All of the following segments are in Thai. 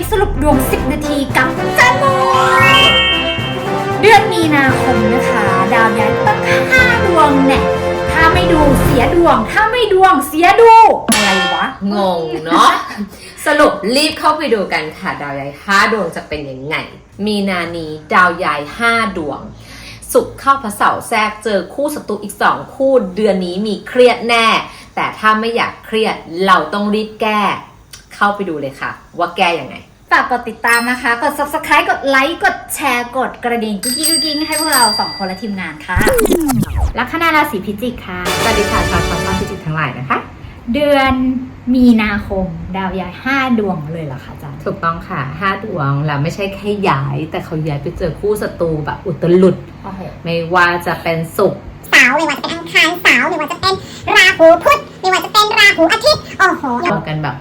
ฟสรุปดวง 10 นาทีกับจันโมเดือนมีนาคมนะคะ ดาวย้ายตั้ง5ดวงเนี่ยถ้าไม่ดูเสียดวง ถ้าไม่ดวงเสียดู อะไรวะ งงเนาะ สรุปรีบเข้าไปดูกันค่ะ ดาวย้าย5ดวงจะเป็นยังไง มีนานี้ดาวย้าย5ดวงสุขเข้าพระเสาร์แทรกเจอคู่ศัตรูอีก2คู่เดือนนี้มีเครียดแน่ แต่ถ้าไม่อยากเครียดเราต้องรีบแก้ เข้าไปดูเลยค่ะ ว่าแก้ยังไง ฝากกดติดตามนะคะ กด subscribe กดไลค์กดแชร์กดกระดิ่งกิ๊งกิ๊งกิ๊งให้พวกเราสองคนและทีมงานค่ะลัคนาราศีพิจิกค่ะ สวัสดีค่ะชาวชาวชาวพิจิกทั้งหลายนะคะ เดือนมีนาคมดาวย้าย5ดวงเลยเหรอคะอาจารย์ ถูกต้องค่ะ5ดวงแล้วไม่ใช่แค่ย้าย แต่เขาย้ายไปเจอคู่ศัตรูแบบอุตลุด โอ้โหไม่ว่าจะเป็นสุข เสาร์ไม่ว่าจะเป็นอังคารเสาร์ไม่ว่าจะเป็นราหูพุธไม่ว่าจะเป็นราหูอาทิตย์ โอ้โหต่อกันแบบ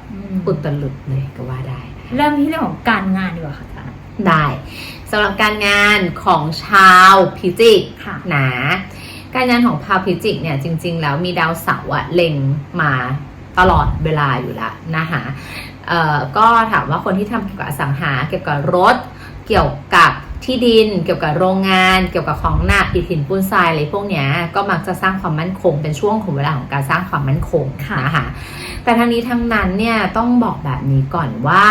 อุตลุดเลยก็ว่าได้ เริ่มที่เรื่องของการงานดีกว่าค่ะอาจารย์ได้สำหรับการงานของชาวพิจิกค่ะ นะการงานของชาวพิจิกเนี่ยจริง ๆ แล้วมีดาวเสาร์อะเล็งมาตลอดเวลาอยู่แล้วนะคะเอ่อก็ถามว่าคนที่ทำเกี่ยวกับอสังหาเกี่ยวกับรถเกี่ยวกับ ที่ดินเกี่ยวกับโรงงาน เกี่ยวกับของหนักอิฐหินปูนทรายอะไรพวกเนี้ยก็มักจะสร้างความมั่นคง เป็นช่วงของเวลาของการสร้างความมั่นคงค่ะนะคะแต่ทั้งนี้ทั้งนั้นเนี่ยต้องบอกแบบนี้ก่อนว่า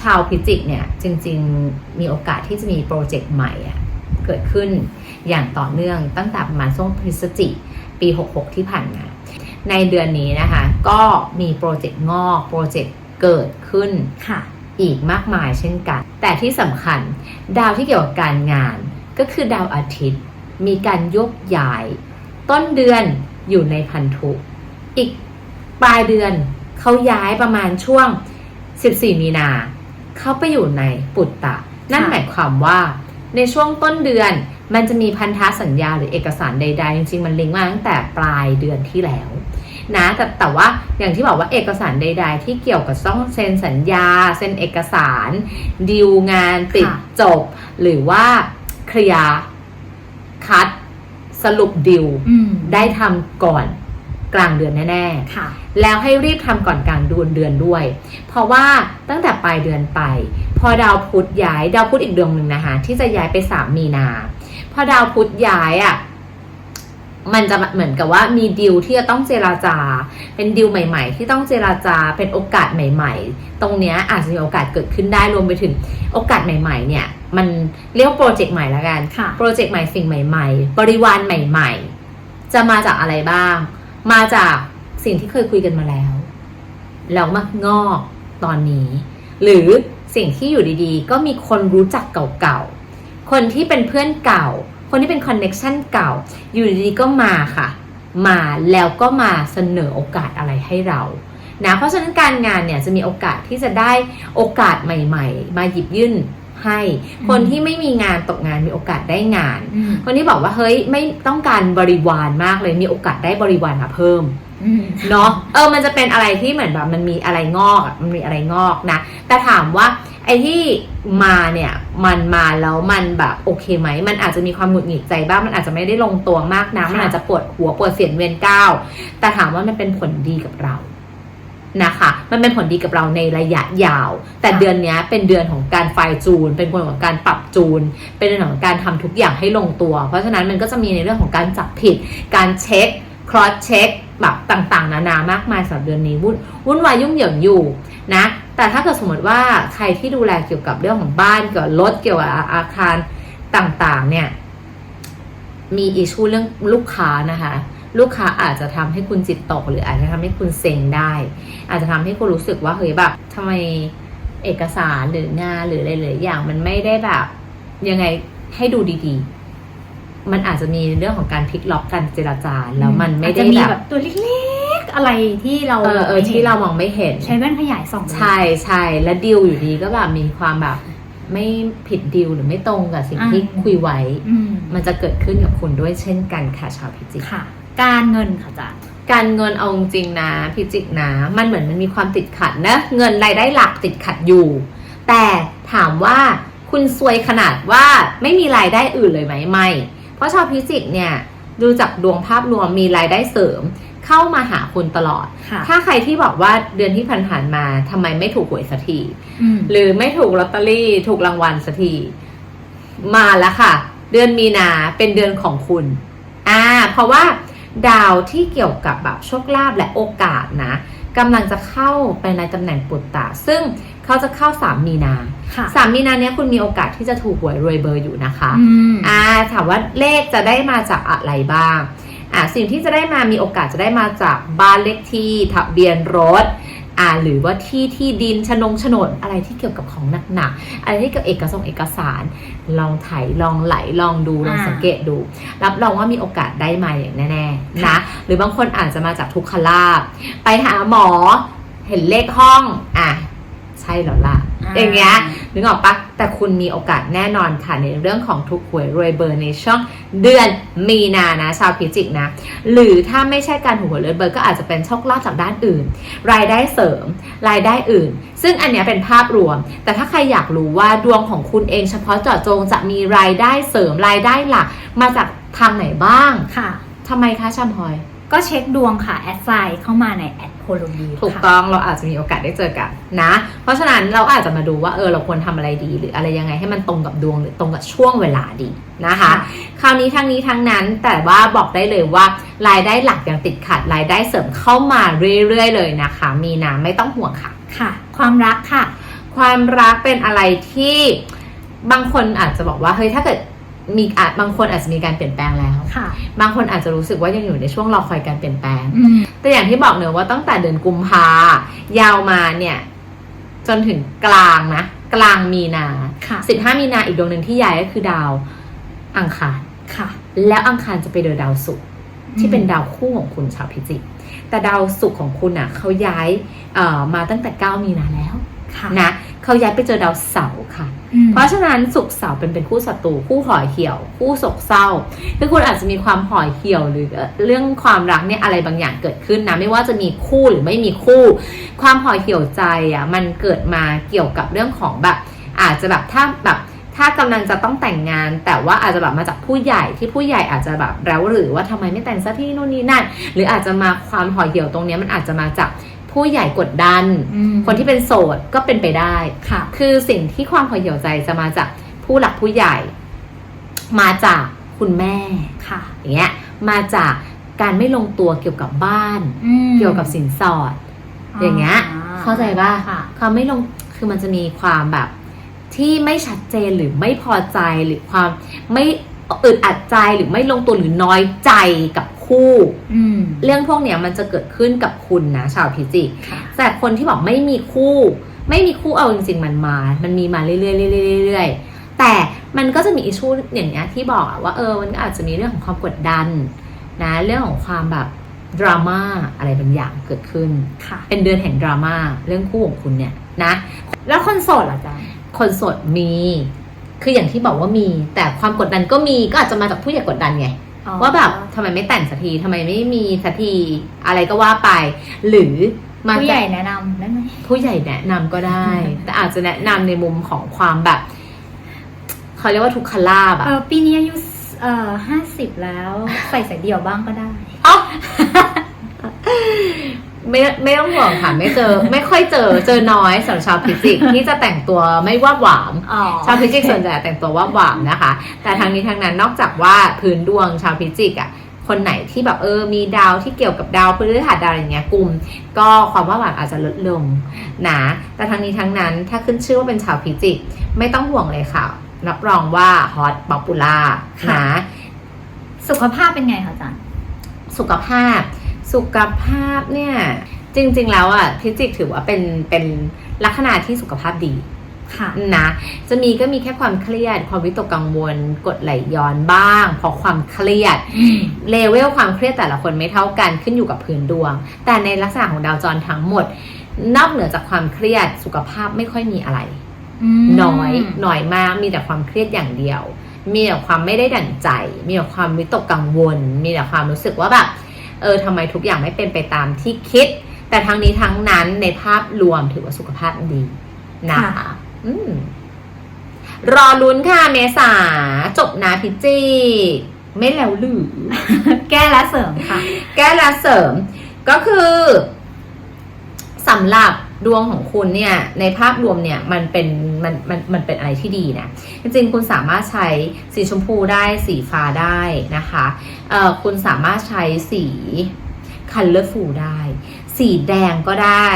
ชาวพิจิกเนี่ยจริงๆมีโอกาสที่จะมีโปรเจกต์ใหม่อะเกิดขึ้นอย่างต่อเนื่องตั้งแต่ประมาณช่วงพฤศจิปี 66 ที่ผ่านมาในเดือนนี้นะคะ ก็มีโปรเจกต์งอกโปรเจกต์เกิดขึ้นค่ะ อีกมากมายเช่นกัน แต่ที่สำคัญ ดาวที่เกี่ยวกับการงาน ก็คือดาวอาทิตย์ มีการยกย้าย ต้นเดือนอยู่ในพันธุอีกปลายเดือนเขาย้ายประมาณช่วง 14 มีนาเขาไปอยู่ในปุตตะ นั่นหมายความว่าในช่วงต้นเดือน มันจะมีพันธสัญญาหรือเอกสารใด ๆ จริงๆมันลิงก์มาตั้งแต่ปลายเดือนที่แล้วนะแต่แต่ว่าอย่างที่บอกว่าเอกสารใด ๆ ที่เกี่ยวกับต้องเซ็นสัญญา เซ็นเอกสาร ดีลงานติดค่ะจบ หรือว่าเคลียร์คัดสรุปดิวอืมได้ทำก่อนกลางเดือนแน่ๆค่ะ แล้วให้รีบทำก่อนกลางเดือนเดือนด้วย เพราะว่าตั้งแต่ปลายเดือนไป พอดาวพุธย้ายดาวพุธอีกดวงหนึ่งนะคะ ที่จะย้ายไปสามมีนา พอดาวพุธย้ายอะ่ะมันจะเหมือนกับว่ามีดิวที่จะต้องเจราจา เป็นดิวใหม่ ๆ ที่ต้องเจราจาเป็นโอกาสใหม่ ๆ ตรงเนี้ยอาจจะมีโอกาสเกิดขึ้นได้รวมไปถึงโอกาสใหม่ ๆ เนี่ย มันเรียกว่าโปรเจกต์ใหม่ละกันโปรเจกต์ใหม่สิ่งใหม่ ๆ บริวารใหม่ ๆ จะมาจากอะไรบ้าง มาจากสิ่งที่เคยคุยกันมาแล้วแล้วมางอกตอนนี้ หรือสิ่งที่อยู่ดีๆ ก็มีคนรู้จักเก่าๆ คนที่เป็นเพื่อนเก่า คนที่เป็นคอนเน็ชันเก่า อยู่ดีๆก็มาค่ะ มาแล้วก็มาเสนอโอกาสอะไรให้เรานะเพราะฉะนั้นการงานเนี่ยจะมีโอกาสที่จะได้โอกาสใหม่ ๆ มาหยิบยื่นให้ คนที่ไม่มีงานตกงานมีโอกาสได้งานอืมคนที่บอกว่าเฮ้ยไม่ต้องการบริวารมากเลยมีโอกาสได้บริวารมาเพิ่มอืมเนาะเออมันจะเป็นอะไรที่เหมือนแบบมันมีอะไรงอกอะมันมีอะไรงอกนะ แต่ถามว่าไอ้ที่มาเนี่ยมันมาแล้วมันแบบโอเคไหม มันอาจจะมีความหงุดหงิดใจบ้างมันอาจจะไม่ได้ลงตัวมากนะค่ะมันอาจจะปวดหัวปวดเสียนเวียนก้าวแต่ถามว่ามันเป็นผลดีกับเรานะคะ มันเป็นผลดีกับเราในระยะยาว แต่เดือนเนี้ยเป็นเดือนของการไฟล์จูน เป็นเดือนของการปรับจูน เป็นเดือนของการทำทุกอย่างให้ลงตัว เพราะฉะนั้นมันก็จะมีในเรื่องของการจับผิด การเช็คครอสเช็คแบบต่างๆ นานามากมายสำหรับเดือนนี้วุ่นวุ่นวายยุ่งเหยิงอยู่นะ แต่ถ้าเกิดสมมติว่าใครที่ดูแลเกี่ยวกับเรื่องของบ้านเกี่ยวกับรถเกี่ยวกับอาคารต่างๆ เนี่ย มีอิชูเรื่องลูกค้านะคะ ลูกค้าอาจจะทำให้คุณจิตตก หรืออาจจะทำให้คุณเซ็งได้ อาจจะทำให้คุณรู้สึกว่าเฮ้ยแบบทำไมเอกสารหรืองานหรืออะไรหลายอย่างมันไม่ได้แบบ ยังไงให้ดูดีๆ มันอาจจะมีเรื่องของการพลิกล็อกการเจราจาแล้วมันไม่ได้แบบตัวเล็ก อะไรที่เราเออเออที่เรามองไม่เห็น ใช้แว่นขยายส่องดูใช่ใช่และดิวอยู่ดีก็แบบมีความแบบไม่ผิดดิวหรือไม่ตรงกับสิ่งที่คุยไว้อืมมันจะเกิดขึ้นกับคุณด้วยเช่นกันค่ะชาวพิจิกค่ะ การเงินค่ะอาจารย์การเงินเอาจริงๆนะพิจิกนะ มันเหมือนมันมีความติดขัดนะ เงินรายได้หลักติดขัดอยู่ แต่ถามว่าคุณซวยขนาดว่าไม่มีรายได้อื่นเลยไหมไม่ เพราะชาวพิจิกเนี่ยดูจากดวงภาพรวมมีรายได้เสริม เข้ามาหาคุณตลอดค่ะถ้าใครที่บอกว่าเดือนที่ผ่านๆมาทำไมไม่ถูกหวยสักทีอืมหรือไม่ถูกลอตเตอรี่ถูกรางวัลสักทีมาแล้วค่ะ เดือนมีนาเป็นเดือนของคุณ อ่า เพราะว่าดาวที่เกี่ยวกับแบบโชคลาภและโอกาสนะกำลังจะเข้าไปในตำแหน่งปุตตะซึ่งเขาจะเข้า3มีนาค่ะ3มีนาเนี้ยคุณมีโอกาสที่จะถูกหวยรวยเบอร์อยู่นะคะอืมอ่า ถามว่าเลขจะได้มาจากอะไรบ้าง อ่าสิ่งที่จะได้มามีโอกาสจะได้มาจากบ้านเลขที่ทะเบียนรถอ่าหรือว่าที่ที่ดินชนงโฉนดอะไรที่เกี่ยวกับของหนักๆอะไรที่เกี่ยวกับเอกสารเอกสาร ลองไถลองไหลลองดูลองอ่าสังเกตดู รับรองว่ามีโอกาสได้มาอย่างแน่ๆค่ะนะหรือบางคนอาจจะมาจากทุกขลาบไปหาหมอเห็นเลขห้องอะ ใช่แล้วล่ะ อย่างเงี้ยนึกออกปะแต่คุณมีโอกาสแน่นอนค่ะในเรื่องของทุกหวยรวยเบอร์ในช่องเดือนมีนานะชาวพิจิกนะ หรือถ้าไม่ใช่การถูกหวยรวยเบอร์ก็อาจจะเป็นโชคลาภจากด้านอื่น รายได้เสริม รายได้อื่น ซึ่งอันเนี้ยเป็นภาพรวม แต่ถ้าใครอยากรู้ว่าดวงของคุณเองเฉพาะเจาะจงจะมีรายได้เสริมรายได้หลักมาจากทางไหนบ้างค่ะทำไมคะชามพลอย ก็เช็คดวงค่ะ แอดไซน์เข้ามาในแอดโพโลดีถูกต้องเราอาจจะมีโอกาสได้เจอกันนะ เพราะฉะนั้นเราอาจจะมาดูว่าเออเราควรทำอะไรดี หรืออะไรยังไงให้มันตรงกับดวงหรือตรงกับช่วงเวลาดีนะคะ คราวนี้ทั้งนี้ทั้งนั้นแต่ว่าบอกได้เลยว่ารายได้หลักยังติดขัดรายได้เสริมเข้ามาเรื่อยๆ เลยนะคะ มีนาไม่ต้องห่วงค่ะค่ะ ความรักค่ะ ความรักเป็นอะไรที่บางคนอาจจะบอกว่าเฮ้ยถ้าเกิด มีอาจบางคนอาจจะมีการเปลี่ยนแปลงแล้ว ค่ะ บางคนอาจจะรู้สึกว่ายังอยู่ในช่วงรอคอยการเปลี่ยนแปลง อืม แต่อย่างที่บอกเนอะว่าตั้งแต่เดือนกุมภายาวมาเนี่ย จนถึงกลางนะ กลางมีนาค่ะ15มีนาอีกดวงหนึ่งที่ย้ายก็คือดาวอังคาร ค่ะแล้วอังคารจะไปเดินดาวศุกร์ที่เป็นดาวคู่ของคุณชาวพิจิก แต่ดาวศุกร์ของคุณอะเขาย้ายเอ่อมาตั้งแต่ 9 มีนาแล้วค่ะนะเขาย้ายไปเจอดาวเสาร์ค่ะอืม เพราะฉะนั้นศุกร์เสาร์เป็นเป็นคู่ศัตรูคู่ห่อเหี่ยว คู่โศกเศร้าคือคุณอาจจะมีความห่อเหี่ยวหรือเรื่องความรักเนี่ยอะไรบางอย่างเกิดขึ้นนะไม่ว่าจะมีคู่หรือไม่มีคู่ ความห่อเหี่ยวใจอะมันเกิดมาเกี่ยวกับเรื่องของแบบ อาจจะแบบถ้าแบบถ้ากำลังจะต้องแต่งงาน แต่ว่าอาจจะแบบมาจากผู้ใหญ่ที่ผู้ใหญ่อาจจะแบบแล้วหรือว่าทำไมไม่แต่งสักที่นู่นนี่นั่นหรืออาจจะมาความห่อเหี่ยวตรงนี้มันอาจจะมาจาก ผู้ใหญ่กดดันอืมคนที่เป็นโสดก็เป็นไปได้ค่ะ คือสิ่งที่ความพอเหี่ยวใจจะมาจากผู้หลักผู้ใหญ่ มาจากคุณแม่ค่ะอย่างเงี้ยมาจากการไม่ลงตัวเกี่ยวกับบ้านอืมเกี่ยวกับสินสอด อย่างเงี้ย เข้าใจป่ะค่ะความไม่ลงคือมันจะมีความแบบ ที่ไม่ชัดเจนหรือไม่พอใจหรือความไม่อึดอัดใจหรือไม่ลงตัวหรือน้อยใจกับ คู่ อืม เรื่องพวกเนี้ยมันจะเกิดขึ้นกับคุณนะ ชาวพิจิกค่ะ แต่คนที่บอกไม่มีคู่ ไม่มีคู่เอาจริงๆมันมา มันมีมาเรื่อยๆเรื่อยๆเรื่อยๆแต่มันก็จะมีอิชชูอย่างเงี้ยที่บอกอะว่าเออมันก็อาจจะมีเรื่องของความกดดัน นะ เรื่องของความแบบดราม่าอะไรบางอย่างเกิดขึ้น ค่ะ เป็นเดือนแห่งดราม่าเรื่องคู่ของคุณเนี่ยนะ แล้วคนโสดล่ะจ๊ะคนโสดมี คืออย่างที่บอกว่ามี แต่ความกดดันก็มีก็อาจจะมาจากผู้ใหญ่กดดันไงอ๋อ ว่าแบบทำไมไม่แต่งสักทีทำไมไม่มีสักทีอะไรก็ว่าไป หรือมาผู้จากใหญ่แนะนำได้ไหมผู้ใหญ่แนะนำก็ได้ แต่อาจจะแนะนำในมุมของความแบบเขาเรียกว่าทุกขลาบเออะอปีนี้อายุเอ่อห้าสิบแล้ว ใส่สายเดี่ยวบ้างก็ได้อ๋อ ไม่ไม่ต้องห่วงค่ะไม่เจอ ไม่ค่อยเจอเจอน้อยสำหรับชาวพิจิกที่จะแต่งตัวไม่ว่าหวามอ๋อชาวพิจิกส่วนใหญ่แต่งตัวว่าหวามนะคะ แต่ทางนี้ทางนั้นนอกจากว่าพื้นดวงชาวพิจิกอะคนไหนที่แบบเออมีดาวที่เกี่ยวกับดาวพฤหัสดาวอะไรเงี้ยกลุ่ม ก็ความว่าหวานอาจจะลดลงนะแต่ทางนี้ทั้งนั้นถ้าขึ้นชื่อว่าเป็นชาวพิจิก ไม่ต้องห่วงเลยค่ะ รับรองว่าฮอตป๊อปปูล่าค่ะนะสุขภาพเป็นไงคะอาจารย์สุขภาพ สุขภาพเนี่ย จริง ๆ แล้วอะพิจิกถือว่าเป็นเป็นลัคนาที่สุขภาพดีค่ะนะจะมีก็มีแค่ความเครียด ความวิตกกังวลกดไหลย้อนบ้างเพราะความเครียดเลเวลความเครียดแต่ละคนไม่เท่ากันขึ้นอยู่กับพื้นดวง แต่ในลักษณะของดาวจรทั้งหมด นอกเหนือจากความเครียดสุขภาพไม่ค่อยมีอะไรมน้อยหน่อยมากมีแต่ความเครียดอย่างเดียว มีแต่ความไม่ได้ดั่งใจ มีแต่ความวิตกกังวล มีแต่ความรู้สึกว่าแบบ เออทำไมทุกอย่างไม่เป็นไปตามที่คิด แต่ทั้งนี้ทั้งนั้นในภาพรวมถือว่าสุขภาพดีนะคะอืมรอลุ้นค่ะเมษาจบนาพิจิกไม่แล้วหรือ แก้และเสริมค่ะ แก้และเสริม ก็คือสำหรับ ดวงของคุณเนี่ยในภาพรวมเนี่ยมันเป็นมันมันมันเป็นอะไรที่ดีนะจริงๆคุณสามารถใช้สีชมพูได้สีฟ้าได้นะคะเอ่อคุณสามารถใช้สี colorful ได้ สีแดงก็ได้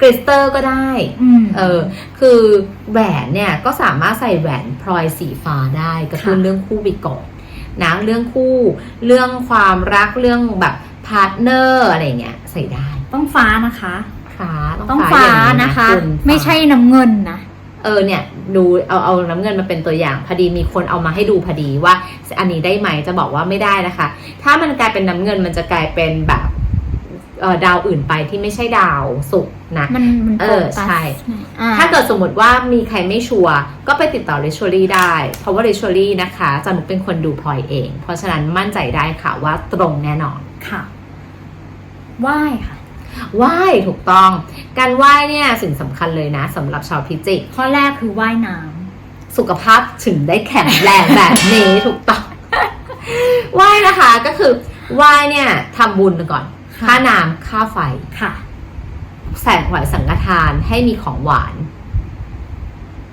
กริสเตอร์ก็ได้อืมเออคือแหวนเนี่ยก็สามารถใส่แหวนพลอยสีฟ้าได้กระตุ้นค่ะเรื่องคู่ไปก่อนนะเรื่องคู่เรื่องความรักเรื่องแบบพาร์ทเนอร์อะไรเงี้ยใส่ได้ต้องฟ้านะคะ ฟ้าต้องฟ้าอย่งนะคะณไม่ใช่น้ำเงินนะเออเนี่ยดูเอาเอาน้ำเงินมาเป็นตัวอย่างพอดีมีคนเอามาให้ดูพอดีว่า อันนี้ได้ไหมจะบอกว่าไม่ได้นะคะ ถ้ามันกลายเป็นน้ำเงินมันจะกลายเป็นแบบเออดาวอื่นไปที่ไม่ใช่ดาวศุกร์นะมันมันเออโฟกัสใช่อ่ถ้าเกิดสมมติว่ามีใครไม่ชัวร์ก็ไปติดต่อ r ร t ช r รี่ได้ เพราะว่า r ร t ช r รี่นะคะจะนุกเป็นคนดูพลอยเอง เพราะฉะนั้นมั่นใจได้ค่ะว่าตรงแน่นอนค่ะไหว้ค่ะ ไหว้ถูกต้อง การไหว้เนี่ยสิ่งสำคัญเลยนะสำหรับชาวพิจิก ข้อแรกคือว่ายน้สุขภาพถึงได้แข็งแรงแบบนี้ถูกต้องไหว้นะคะก็คือไหว้เนี่ยทำบุญก่อนค่ะค่าน้ำค่าไฟำค่ะ แสงไหวสังฆทานให้มีของหวาน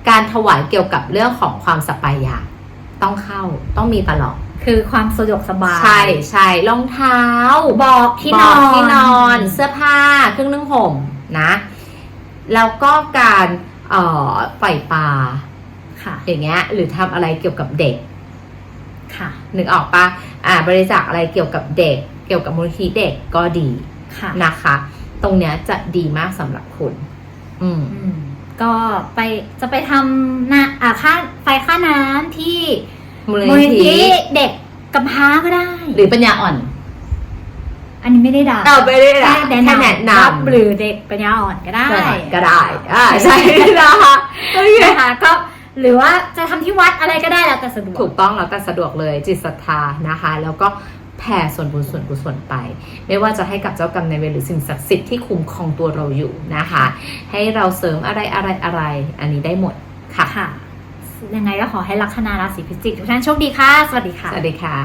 การถวายเกี่ยวกับเรื่องของความสปายะต้องเข้าต้องมีตลอด คือความสะดวกสบาย ใช่ใช่รองเท้าบอกที่นบอกนที่นอนเสื้อผ้าเครื่องนึ่งห่มนะ แล้วก็การเอ่อปล่อยปลาค่ะ อย่างเงี้ย หรือทำอะไรเกี่ยวกับเด็ก ค่ะนึกออกปะอ่า บริจาคอะไรเกี่ยวกับเด็ก เกี่ยวกับมูลนิธิเด็กก็ดีค่ะนะคะ ตรงเนี้ยจะดีมากสำหรับคุณอืมอืมก็ไปจะไปทำนะอ่าค่าไฟค่าน้ำที่ มูลมูลนินิธิธิเด็กกำพร้าก็ได้ หรือปัญญาอ่อน อันนี้ไม่ได้ด่าเอาไปได้ละแค่แค่แนะแนะนำนำรับหรือเด็กปัญญาอ่อนก็ได้ก็ได้อ่าใช่นะคะโอเคนะคะก็หรือว่าจะทำที่วัดอะไรก็ได้แล้วแต่สะดวก ถูกต้องแล้วแต่สะดวกเลยจิตศรัทธานะคะ แล้วก็แผ่ส่วนบุญส่วนกุศลไป ไม่ว่าจะให้กับเจ้ากรรมนายเวรหรือสิ่งศักดิ์สิทธิ์ที่คุ้มครองตัวเราอยู่นะคะ ให้เราเสริมอะไรอะไรอะไร อันนี้ได้หมดค่ะ ค่ะ ยังไงก็ขอให้ลัคนาราศีพิจิกทุกท่านโชคดีค่ะ สวัสดีค่ะ สวัสดีค่ะ